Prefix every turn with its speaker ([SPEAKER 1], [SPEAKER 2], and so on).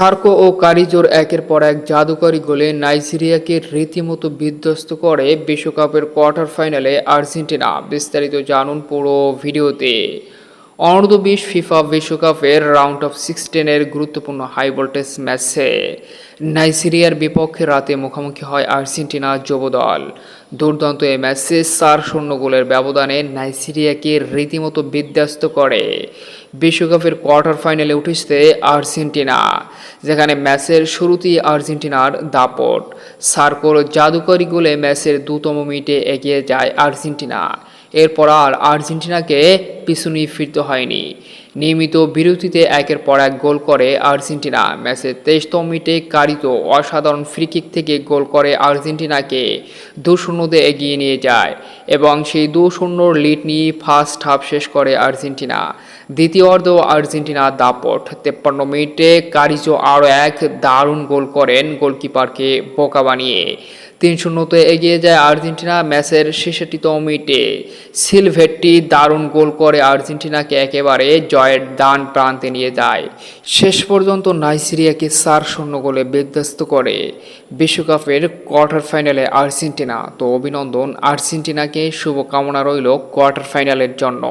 [SPEAKER 1] Circo ও কারিজোর একের পর এক জাদুকরি গোলে নাইজেরিয়াকে রীতিমতো বিধ্বস্ত করে বিশ্বকাপের কোয়ার্টার ফাইনালে আর্জেন্টিনা। বিস্তারিত জানুন পুরো ভিডিওতে। অনূর্ধ্ব বিশ ফিফা বিশ্বকাপের রাউন্ড অফ সিক্সটিনের গুরুত্বপূর্ণ হাই ভোল্টেজ ম্যাচে নাইজেরিয়ার বিপক্ষে রাতে মুখোমুখি হয় আর্জেন্টিনা যুব দল দুর্দান্ত এই ম্যাচে চার শূন্য গোলের ব্যবধানে নাইজেরিয়াকে রীতিমতো বিধ্বস্ত করে। বিশ্বকাপের কোয়ার্টার ফাইনালে উঠেছে আর্জেন্টিনা, যেখানে ম্যাচের শুরুতেই আর্জেন্টিনার দাপট। সার্কোর জাদুকরি গোলে ম্যাচের দুতম মিনিটে এগিয়ে যায় আর্জেন্টিনা। এরপর আর আর্জেন্টিনাকে পিছু নিয়ে ফিরতে হয়নি। নিয়মিত বিরতিতে একের পর এক গোল করে আর্জেন্টিনা। ম্যাচের তেইশতম মিনিটে কারিত অসাধারণ ফ্রিকিক থেকে গোল করে আর্জেন্টিনাকে দু শূন্যতে এগিয়ে নিয়ে যায় এবং সেই দু শূন্যর লিড নিয়ে ফার্স্ট হাফ শেষ করে আর্জেন্টিনা। দ্বিতীয় অর্ধ আর্জেন্টিনা দাপট। তেপ্পান্ন মিনিটে কারিজো আরও এক দারুণ গোল করেন গোলকিপারকে বোকা বানিয়ে। তিন শূন্যতে এগিয়ে যায় আর্জেন্টিনা, ম্যাচের ছেষট্টিতম মিনিটে। সিলভেটটি দারুণ গোল করে আর্জেন্টিনাকে একেবারে জয়ের দান প্রান্তে নিয়ে যায়। শেষ পর্যন্ত নাইজেরিয়াকে চার শূন্য গোলে বিধ্বস্ত করে। বিশ্বকাপের কোয়ার্টার ফাইনালে আর্জেন্টিনা। তো অভিনন্দন, আর্জেন্টিনাকে শুভকামনা রইল কোয়ার্টার ফাইনালের জন্য।